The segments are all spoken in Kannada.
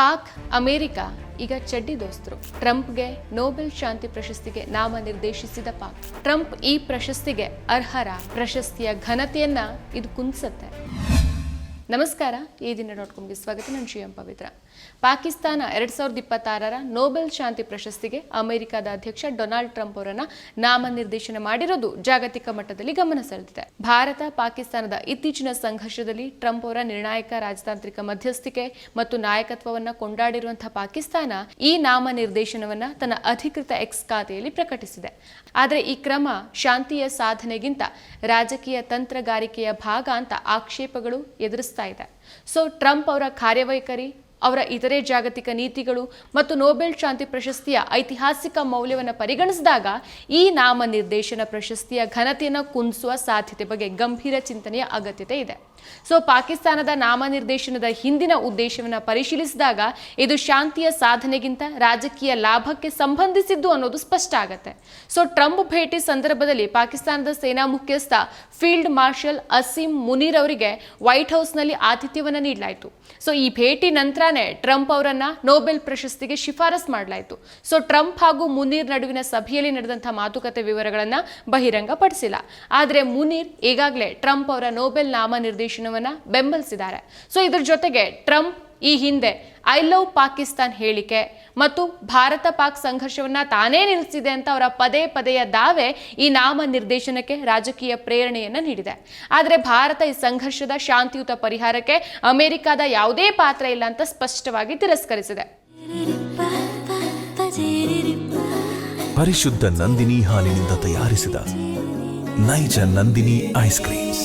ಪಾಕ್, ಅಮೆರಿಕ, ಈಗ ಚಡ್ಡಿ ದೋಸ್ತರು, ಟ್ರಂಪ್ಗೆ ನೊಬೆಲ್ ಶಾಂತಿ ಪ್ರಶಸ್ತಿಗೆ ನಾಮ ನಿರ್ದೇಶಿಸಿದ ಪಾಕ್. ಟ್ರಂಪ್ ಈ ಪ್ರಶಸ್ತಿಗೆ ಅರ್ಹರ. ಪ್ರಶಸ್ತಿಯ ಘನತೆಯನ್ನ ಇದು ಕುಂದಿಸತ್ತೆ. ನಮಸ್ಕಾರ, ಈ ದಿನ ಡಾಟ್ ಕಾಮ್ಗೆ ಸ್ವಾಗತ. ನಾನು ಶ್ರೀಯಂ ಪವಿತ್ರ. ಪಾಕಿಸ್ತಾನ ಎರಡ್ ಸಾವಿರದ ಇಪ್ಪತ್ತಾರರ ನೋಬೆಲ್ ಶಾಂತಿ ಪ್ರಶಸ್ತಿಗೆ ಅಮೆರಿಕದ ಅಧ್ಯಕ್ಷ ಡೊನಾಲ್ಡ್ ಟ್ರಂಪ್ ಅವರನ್ನ ನಾಮನಿರ್ದೇಶನ ಮಾಡಿರೋದು ಜಾಗತಿಕ ಮಟ್ಟದಲ್ಲಿ ಗಮನ ಸೆಳೆದಿದೆ. ಭಾರತ, ಪಾಕಿಸ್ತಾನದ ಇತ್ತೀಚಿನ ಸಂಘರ್ಷದಲ್ಲಿ ಟ್ರಂಪ್ ಅವರ ನಿರ್ಣಾಯಕ ರಾಜತಾಂತ್ರಿಕ ಮಧ್ಯಸ್ಥಿಕೆ ಮತ್ತು ನಾಯಕತ್ವವನ್ನ ಕೊಂಡಾಡಿರುವಂತಹ ಪಾಕಿಸ್ತಾನ ಈ ನಾಮನಿರ್ದೇಶನವನ್ನ ತನ್ನ ಅಧಿಕೃತ ಎಕ್ಸ್ ಖಾತೆಯಲ್ಲಿ ಪ್ರಕಟಿಸಿದೆ. ಆದರೆ ಈ ಕ್ರಮ ಶಾಂತಿಯ ಸಾಧನೆಗಿಂತ ರಾಜಕೀಯ ತಂತ್ರಗಾರಿಕೆಯ ಭಾಗ ಅಂತ ಆಕ್ಷೇಪಗಳು ಎದುರಿಸ್ತಾ ಇದೆ. ಸೊ ಟ್ರಂಪ್ ಅವರ ಕಾರ್ಯವೈಖರಿ ಅವರ ಇತರೆ ಜಾಗತಿಕ ನೀತಿಗಳು ಮತ್ತು ನೊಬೆಲ್ ಶಾಂತಿ ಪ್ರಶಸ್ತಿಯ ಐತಿಹಾಸಿಕ ಮೌಲ್ಯವನ್ನು ಪರಿಗಣಿಸಿದಾಗ ಈ ನಾಮ ನಿರ್ದೇಶನ ಪ್ರಶಸ್ತಿಯ ಘನತೆಯನ್ನು ಕುಂದಿಸುವ ಸಾಧ್ಯತೆ ಬಗ್ಗೆ ಗಂಭೀರ ಚಿಂತನೆಯ ಅಗತ್ಯತೆ ಇದೆ. ಸೊ ಪಾಕಿಸ್ತಾನದ ನಾಮನಿರ್ದೇಶನದ ಹಿಂದಿನ ಉದ್ದೇಶವನ್ನು ಪರಿಶೀಲಿಸಿದಾಗ ಇದು ಶಾಂತಿಯ ಸಾಧನೆಗಿಂತ ರಾಜಕೀಯ ಲಾಭಕ್ಕೆ ಸಂಬಂಧಿಸಿದ್ದು ಅನ್ನೋದು ಸ್ಪಷ್ಟ ಆಗತ್ತೆ. ಸೊ ಟ್ರಂಪ್ ಭೇಟಿ ಸಂದರ್ಭದಲ್ಲಿ ಪಾಕಿಸ್ತಾನದ ಸೇನಾ ಮುಖ್ಯಸ್ಥ ಫೀಲ್ಡ್ ಮಾರ್ಷಲ್ ಅಸೀಂ ಮುನೀರ್ ಅವರಿಗೆ ವೈಟ್ ಹೌಸ್ನಲ್ಲಿ ಆತಿಥ್ಯವನ್ನು ನೀಡಲಾಯಿತು. ಸೊ ಈ ಭೇಟಿ ನಂತರನೇ ಟ್ರಂಪ್ ಅವರನ್ನ ನೋಬೆಲ್ ಪ್ರಶಸ್ತಿಗೆ ಶಿಫಾರಸ್ ಮಾಡಲಾಯಿತು. ಸೊ ಟ್ರಂಪ್ ಹಾಗೂ ಮುನೀರ್ ನಡುವಿನ ಸಭೆಯಲ್ಲಿ ನಡೆದಂತಹ ಮಾತುಕತೆ ವಿವರಗಳನ್ನ ಬಹಿರಂಗಪಡಿಸಿಲ್ಲ. ಆದರೆ ಮುನೀರ್ ಈಗಾಗಲೇ ಟ್ರಂಪ್ ಅವರ ನೋಬೆಲ್ ನಾಮ ನಿರ್ದೇಶನವನ್ನ ಬೆಂಬಲಿಸಿದ್ದಾರೆ. ಸೊ ಇದ್ರ ಜೊತೆಗೆ ಟ್ರಂಪ್ ಈ ಹಿಂದೆ ಐ ಲವ್ ಪಾಕಿಸ್ತಾನ್ ಹೇಳಿಕೆ ಮತ್ತು ಭಾರತ ಪಾಕ್ ಸಂಘರ್ಷವನ್ನ ತಾನೇ ನಿಲ್ಲಿಸಿದೆ ಅಂತ ಅವರ ಪದೇ ಪದೆಯ ದಾವೆ ಈ ನಾಮ ನಿರ್ದೇಶನಕ್ಕೆ ರಾಜಕೀಯ ಪ್ರೇರಣೆಯನ್ನು ನೀಡಿದೆ. ಆದರೆ ಭಾರತ ಈ ಸಂಘರ್ಷದ ಶಾಂತಿಯುತ ಪರಿಹಾರಕ್ಕೆ ಅಮೆರಿಕದ ಯಾವುದೇ ಪಾತ್ರ ಇಲ್ಲ ಅಂತ ಸ್ಪಷ್ಟವಾಗಿ ತಿರಸ್ಕರಿಸಿದೆ. ಪರಿಶುದ್ಧ ನಂದಿನಿ ಹಾಲಿನಿಂದ ತಯಾರಿಸಿದ ನೈಜ ನಂದಿನಿ ಐಸ್ ಕ್ರೀಮ್ಸ್.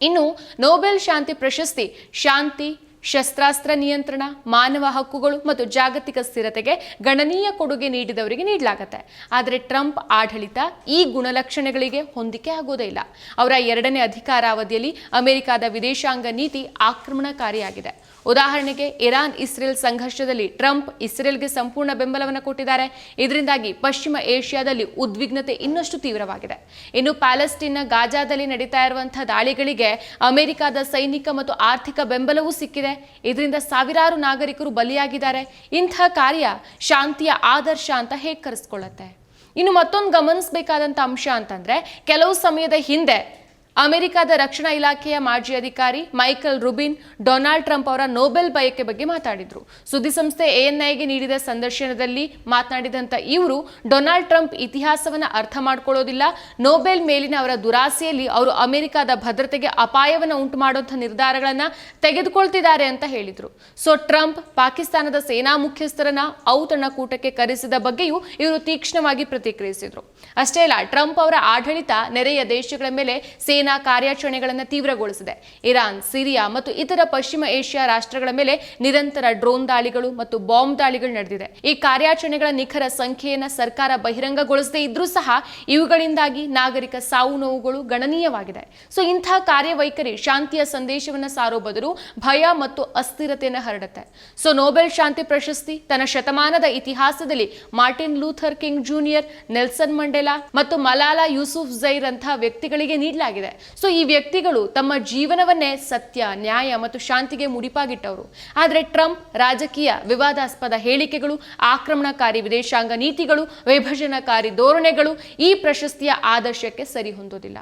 ಇನ್ನು ನೊಬೆಲ್ ಶಾಂತಿ ಪ್ರಶಸ್ತಿ ಶಾಂತಿ ಶಸ್ತ್ರಾಸ್ತ್ರ ನಿಯಂತ್ರಣ, ಮಾನವ ಹಕ್ಕುಗಳು ಮತ್ತು ಜಾಗತಿಕ ಸ್ಥಿರತೆಗೆ ಗಣನೀಯ ಕೊಡುಗೆ ನೀಡಿದವರಿಗೆ ನೀಡಲಾಗುತ್ತೆ. ಆದರೆ ಟ್ರಂಪ್ ಆಡಳಿತ ಈ ಗುಣಲಕ್ಷಣಗಳಿಗೆ ಹೊಂದಿಕೆ ಆಗೋದೇ ಇಲ್ಲ. ಅವರ ಎರಡನೇ ಅಧಿಕಾರಾವಧಿಯಲ್ಲಿ ಅಮೆರಿಕದ ವಿದೇಶಾಂಗ ನೀತಿ ಆಕ್ರಮಣಕಾರಿಯಾಗಿದೆ. ಉದಾಹರಣೆಗೆ ಇರಾನ್ ಇಸ್ರೇಲ್ ಸಂಘರ್ಷದಲ್ಲಿ ಟ್ರಂಪ್ ಇಸ್ರೇಲ್ಗೆ ಸಂಪೂರ್ಣ ಬೆಂಬಲವನ್ನು ಕೊಟ್ಟಿದ್ದಾರೆ. ಇದರಿಂದಾಗಿ ಪಶ್ಚಿಮ ಏಷ್ಯಾದಲ್ಲಿ ಉದ್ವಿಗ್ನತೆ ಇನ್ನಷ್ಟು ತೀವ್ರವಾಗಿದೆ. ಇನ್ನು ಪ್ಯಾಲೆಸ್ಟೀನ್ನ ಗಾಜಾದಲ್ಲಿ ನಡೀತಾ ಇರುವಂತಹ ದಾಳಿಗಳಿಗೆ ಅಮೆರಿಕದ ಸೈನಿಕ ಮತ್ತು ಆರ್ಥಿಕ ಬೆಂಬಲವೂ ಸಿಕ್ಕಿದೆ. ಇದರಿಂದ ಸಾವಿರಾರು ನಾಗರಿಕರು ಬಲಿಯಾಗಿದ್ದಾರೆ. ಇಂಥ ಕಾರ್ಯ ಶಾಂತಿಯ ಆದರ್ಶ ಅಂತ ಹೇಗೆ ಕರೆಸ್ಕೊಳ್ಳುತ್ತೆ? ಇನ್ನು ಮತ್ತೊಂದು ಗಮನಿಸಬೇಕಾದಂಥ ಅಂಶ ಅಂತಂದ್ರೆ, ಕೆಲವು ಸಮಯದ ಹಿಂದೆ ಅಮೆರಿಕದ ರಕ್ಷಣಾ ಇಲಾಖೆಯ ಮಾಜಿ ಅಧಿಕಾರಿ ಮೈಕಲ್ ರುಬಿನ್ ಡೊನಾಲ್ಡ್ ಟ್ರಂಪ್ ಅವರ ನೊಬೆಲ್ ಬಯಕೆ ಬಗ್ಗೆ ಮಾತಾಡಿದ್ರು. ಸುದ್ದಿಸಂಸ್ಥೆ ಎಎನ್ಐಗೆ ನೀಡಿದ ಸಂದರ್ಶನದಲ್ಲಿ ಮಾತನಾಡಿದಂಥ ಇವರು, ಡೊನಾಲ್ಡ್ ಟ್ರಂಪ್ ಇತಿಹಾಸವನ್ನ ಅರ್ಥ ಮಾಡಿಕೊಳ್ಳೋದಿಲ್ಲ. ನೋಬೆಲ್ ಮೇಲಿನ ಅವರ ದುರಾಸೆಯಲ್ಲಿ ಅವರು ಅಮೆರಿಕದ ಭದ್ರತೆಗೆ ಅಪಾಯವನ್ನು ಉಂಟು ಮಾಡುವಂಥ ನಿರ್ಧಾರಗಳನ್ನ ತೆಗೆದುಕೊಳ್ತಿದ್ದಾರೆ ಅಂತ ಹೇಳಿದರು. ಸೊ, ಟ್ರಂಪ್ ಪಾಕಿಸ್ತಾನದ ಸೇನಾ ಮುಖ್ಯಸ್ಥರನ್ನ ಔತಣಕೂಟಕ್ಕೆ ಕರೆಸಿದ ಬಗ್ಗೆಯೂ ಇವರು ತೀಕ್ಷ್ಣವಾಗಿ ಪ್ರತಿಕ್ರಿಯಿಸಿದರು. ಅಷ್ಟೇ ಅಲ್ಲ, ಟ್ರಂಪ್ ಅವರ ಆಡಳಿತ ನೆರೆಯ ದೇಶಗಳ ಮೇಲೆ ಸೇನಾ ಕಾರ್ಯಾಚರಣೆಗಳನ್ನು ತೀವ್ರಗೊಳಿಸಿದೆ. ಇರಾನ್, ಸಿರಿಯಾ ಮತ್ತು ಇತರ ಪಶ್ಚಿಮ ಏಷ್ಯಾ ರಾಷ್ಟ್ರಗಳ ಮೇಲೆ ನಿರಂತರ ಡ್ರೋನ್ ದಾಳಿಗಳು ಮತ್ತು ಬಾಂಬ್ ದಾಳಿಗಳು ನಡೆದಿದೆ. ಈ ಕಾರ್ಯಾಚರಣೆಗಳ ನಿಖರ ಸಂಖ್ಯೆಯನ್ನು ಸರ್ಕಾರ ಬಹಿರಂಗಗೊಳಿಸದೇ ಇದ್ರೂ ಸಹ ಇವುಗಳಿಂದಾಗಿ ನಾಗರಿಕ ಸಾವು ನೋವುಗಳು ಗಣನೀಯವಾಗಿದೆ. ಸೊ, ಇಂಥ ಕಾರ್ಯವೈಖರಿ ಶಾಂತಿಯ ಸಂದೇಶವನ್ನ ಸಾರೋ ಬದಲು ಭಯ ಮತ್ತು ಅಸ್ಥಿರತೆಯನ್ನು ಹರಡುತ್ತೆ. ಸೊ, ನೋಬೆಲ್ ಶಾಂತಿ ಪ್ರಶಸ್ತಿ ತನ್ನ ಶತಮಾನದ ಇತಿಹಾಸದಲ್ಲಿ Martin Luther King junior, Nelson Mandela ಮತ್ತು ಮಲಾಲಾ ಯೂಸುಫ್ ಝೈರ್ ಅಂತಹ ವ್ಯಕ್ತಿಗಳಿಗೆ ನೀಡಲಾಗಿದೆ. ಸೊ ಈ ವ್ಯಕ್ತಿಗಳು ತಮ್ಮ ಜೀವನವನ್ನೇ ಸತ್ಯ, ನ್ಯಾಯ ಮತ್ತು ಶಾಂತಿಗೆ ಮುಡಿಪಾಗಿಟ್ಟವರು. ಆದರೆ ಟ್ರಂಪ್ ರಾಜಕೀಯ ವಿವಾದಾಸ್ಪದ ಹೇಳಿಕೆಗಳು, ಆಕ್ರಮಣಕಾರಿ ವಿದೇಶಾಂಗ ನೀತಿಗಳು, ವಿಭಜನಕಾರಿ ಧೋರಣೆಗಳು ಈ ಪ್ರಶಸ್ತಿಯ ಆದರ್ಶಕ್ಕೆ ಸರಿ ಹೊಂದೋದಿಲ್ಲ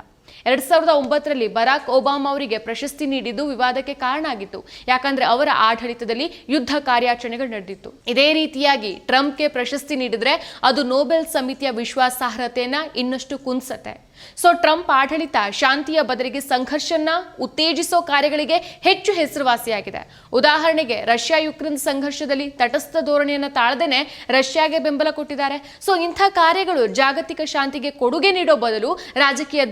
ಎರಡ್ ಸಾವಿರದ ಒಂಬತ್ತರಲ್ಲಿ ಬರಾಕ್ ಒಬಾಮಾ ಅವರಿಗೆ ಪ್ರಶಸ್ತಿ ನೀಡಿದ್ದು ವಿವಾದಕ್ಕೆ ಕಾರಣ ಆಗಿತ್ತು. ಯಾಕಂದ್ರೆ ಅವರ ಆಡಳಿತದಲ್ಲಿ ಯುದ್ಧ ಕಾರ್ಯಾಚರಣೆಗಳು ನಡೆದಿತ್ತು. ಇದೇ ರೀತಿಯಾಗಿ ಟ್ರಂಪ್ಗೆ ಪ್ರಶಸ್ತಿ ನೀಡಿದ್ರೆ ಅದು ನೋಬೆಲ್ ಸಮಿತಿಯ ವಿಶ್ವಾಸಾರ್ಹತೆಯನ್ನ ಇನ್ನಷ್ಟು ಕುಂದಿಸತ್ತೆ. ಸೊ ಟ್ರಂಪ್ ಆಡಳಿತ ಶಾಂತಿಯ ಬದಲಿಗೆ ಸಂಘರ್ಷನ ಉತ್ತೇಜಿಸೋ ಕಾರ್ಯಗಳಿಗೆ ಹೆಚ್ಚು ಹೆಸರುವಾಸಿಯಾಗಿದೆ. ಉದಾಹರಣೆಗೆ ರಷ್ಯಾ ಯುಕ್ರೇನ್ ಸಂಘರ್ಷದಲ್ಲಿ ತಟಸ್ಥ ಧೋರಣೆಯನ್ನು ತಾಳದೇನೆ ರಷ್ಯಾಗೆ ಬೆಂಬಲ ಕೊಟ್ಟಿದ್ದಾರೆ. ಸೊ ಇಂಥ ಕಾರ್ಯಗಳು ಜಾಗತಿಕ ಶಾಂತಿಗೆ ಕೊಡುಗೆ ನೀಡೋ ಬದಲು ರಾಜಕೀಯ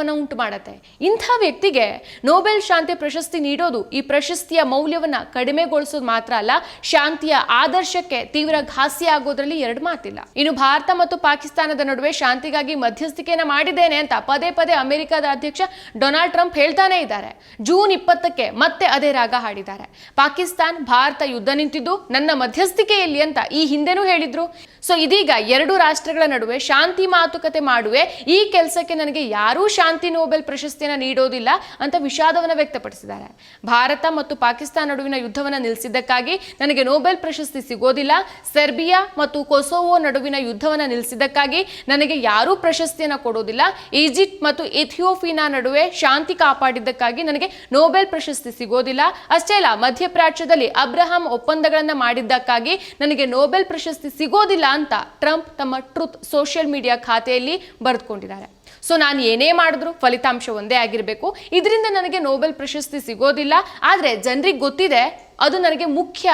ಧ್ರುವೀಕರಣವನ್ನು ಉಂಟು ಮಾಡುತ್ತೆ. ಇಂಥ ವ್ಯಕ್ತಿಗೆ ನೋಬೆಲ್ ಶಾಂತಿ ಪ್ರಶಸ್ತಿ ನೀಡೋದು ಈ ಪ್ರಶಸ್ತಿಯ ಮೌಲ್ಯವನ್ನ ಕಡಿಮೆಗೊಳಿಸೋದು ಮಾತ್ರ ಅಲ್ಲ, ಶಾಂತಿಯ ಆದರ್ಶಕ್ಕೆ ತೀವ್ರ ಘಾಸಿ ಆಗೋದ್ರಲ್ಲಿ ಎರಡು ಮಾತಿಲ್ಲ. ಇನ್ನು ಭಾರತ ಮತ್ತು ಪಾಕಿಸ್ತಾನದ ನಡುವೆ ಶಾಂತಿಗಾಗಿ ಮಧ್ಯಸ್ಥಿಕೆಯನ್ನು ಮಾಡಿದ್ದೇನೆ ಅಂತ ಪದೇ ಪದೇ ಅಮೆರಿಕದ ಅಧ್ಯಕ್ಷ ಡೊನಾಲ್ಡ್ ಟ್ರಂಪ್ ಹೇಳ್ತಾನೆ ಇದ್ದಾರೆ. ಜೂನ್ ಇಪ್ಪತ್ತಕ್ಕೆ ಮತ್ತೆ ಅದೇ ರಾಗ ಹಾಡಿದ್ದಾರೆ. ಪಾಕಿಸ್ತಾನ್, ಭಾರತ ಯುದ್ಧ ನಿಂತಿದ್ದು ನನ್ನ ಮಧ್ಯಸ್ಥಿಕೆಯಲ್ಲಿ ಅಂತ ಈ ಹಿಂದೆನೂ ಹೇಳಿದ್ರು. ಸೊ ಇದೀಗ ಎರಡು ರಾಷ್ಟ್ರಗಳ ನಡುವೆ ಶಾಂತಿ ಮಾತುಕತೆ ಮಾಡುವೆ, ಈ ಕೆಲಸಕ್ಕೆ ನನಗೆ ಯಾರೂ ಶಾಂತಿ ಶಾಂತಿ ನೋಬೆಲ್ ಪ್ರಶಸ್ತಿಯನ್ನು ನೀಡೋದಿಲ್ಲ ಅಂತ ವಿಷಾದವನ್ನು ವ್ಯಕ್ತಪಡಿಸಿದ್ದಾರೆ. ಭಾರತ ಮತ್ತು ಪಾಕಿಸ್ತಾನ ನಡುವಿನ ಯುದ್ಧವನ್ನು ನಿಲ್ಲಿಸಿದ್ದಕ್ಕಾಗಿ ನನಗೆ ನೋಬೆಲ್ ಪ್ರಶಸ್ತಿ ಸಿಗೋದಿಲ್ಲ. ಸೆರ್ಬಿಯಾ ಮತ್ತು ಕೊಸೋವೋ ನಡುವಿನ ಯುದ್ಧವನ್ನು ನಿಲ್ಲಿಸಿದ್ದಕ್ಕಾಗಿ ನನಗೆ ಯಾರೂ ಪ್ರಶಸ್ತಿಯನ್ನು ಕೊಡೋದಿಲ್ಲ. ಈಜಿಪ್ಟ್ ಮತ್ತು ಇಥಿಯೋಫಿನಾ ನಡುವೆ ಶಾಂತಿ ಕಾಪಾಡಿದ್ದಕ್ಕಾಗಿ ನನಗೆ ನೋಬೆಲ್ ಪ್ರಶಸ್ತಿ ಸಿಗೋದಿಲ್ಲ. ಅಷ್ಟೇ ಅಲ್ಲ, ಮಧ್ಯಪ್ರಾಚ್ಯದಲ್ಲಿ ಅಬ್ರಹಾಂ ಒಪ್ಪಂದಗಳನ್ನು ಮಾಡಿದ್ದಕ್ಕಾಗಿ ನನಗೆ ನೋಬೆಲ್ ಪ್ರಶಸ್ತಿ ಸಿಗೋದಿಲ್ಲ ಅಂತ ಟ್ರಂಪ್ ತಮ್ಮ ಟ್ರೂತ್ ಸೋಷಿಯಲ್ ಮೀಡಿಯಾ ಖಾತೆಯಲ್ಲಿ ಬರೆದುಕೊಂಡಿದ್ದಾರೆ. ಸೊ ನಾನು ಏನೇ ಮಾಡಿದ್ರು ಫಲಿತಾಂಶ ಒಂದೇ ಆಗಿರಬೇಕು. ಇದರಿಂದ ನನಗೆ ನೋಬೆಲ್ ಪ್ರಶಸ್ತಿ ಸಿಗೋದಿಲ್ಲ. ಆದರೆ ಜನರಿಗೆ ಗೊತ್ತಿದೆ ಅದು ನನಗೆ ಮುಖ್ಯ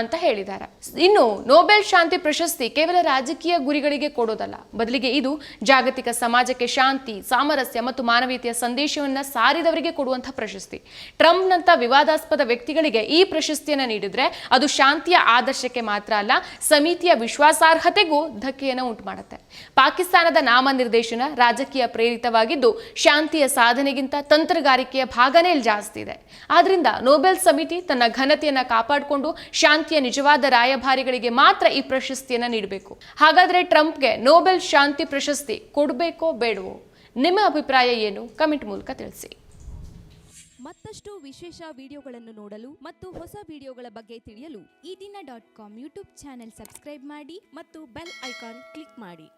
ಅಂತ ಹೇಳಿದ್ದಾರೆ. ಇನ್ನು ನೋಬೆಲ್ ಶಾಂತಿ ಪ್ರಶಸ್ತಿ ಕೇವಲ ರಾಜಕೀಯ ಗುರಿಗಳಿಗೆ ಕೊಡೋದಲ್ಲ, ಬದಲಿಗೆ ಇದು ಜಾಗತಿಕ ಸಮಾಜಕ್ಕೆ ಶಾಂತಿ, ಸಾಮರಸ್ಯ ಮತ್ತು ಮಾನವೀಯತೆಯ ಸಂದೇಶವನ್ನು ಸಾರಿದವರಿಗೆ ಕೊಡುವಂತಹ ಪ್ರಶಸ್ತಿ. ಟ್ರಂಪ್ನಂಥ ವಿವಾದಾಸ್ಪದ ವ್ಯಕ್ತಿಗಳಿಗೆ ಈ ಪ್ರಶಸ್ತಿಯನ್ನು ನೀಡಿದ್ರೆ ಅದು ಶಾಂತಿಯ ಆದರ್ಶಕ್ಕೆ ಮಾತ್ರ ಅಲ್ಲ, ಸಮಿತಿಯ ವಿಶ್ವಾಸಾರ್ಹತೆಗೂ ಧಕ್ಕೆಯನ್ನು ಉಂಟು ಮಾಡುತ್ತೆ ಪಾಕಿಸ್ತಾನದ ನಾಮನಿರ್ದೇಶನ ರಾಜಕೀಯ ಪ್ರೇರಿತವಾಗಿದ್ದು ಶಾಂತಿಯ ಸಾಧನೆಗಿಂತ ತಂತ್ರಗಾರಿಕೆಯ ಭಾಗನೇ ಜಾಸ್ತಿ ಇದೆ. ಆದ್ರಿಂದ ನೋಬೆಲ್ ಸಮಿತಿ ತನ್ನ ಶಾಂತಿಯನ್ನು ಕಾಪಾಡಿಕೊಂಡು ಶಾಂತಿಯ ನಿಜವಾದ ರಾಯಭಾರಿಗಳಿಗೆ ಮಾತ್ರ ಈ ಪ್ರಶಸ್ತಿಯನ್ನು ನೀಡಬೇಕು. ಹಾಗಾದರೆ ಟ್ರಂಪ್ಗೆ ನೋಬೆಲ್ ಶಾಂತಿ ಪ್ರಶಸ್ತಿ ಕೊಡಬೇಕೋ ಬೇಡವೋ? ನಿಮ್ಮ ಅಭಿಪ್ರಾಯ ಏನು? ಕಮೆಂಟ್ ಮೂಲಕ ತಿಳಿಸಿ. ಮತ್ತಷ್ಟು ವಿಶೇಷ ವಿಡಿಯೋಗಳನ್ನು ನೋಡಲು ಮತ್ತು ಹೊಸ ವಿಡಿಯೋಗಳ ಬಗ್ಗೆ ತಿಳಿಯಲು ಈ ದಿನ dot com YouTube channel subscribe ಮಾಡಿ ಮತ್ತು ಬೆಲ್ ಐಕಾನ್ ಕ್ಲಿಕ್ ಮಾಡಿ.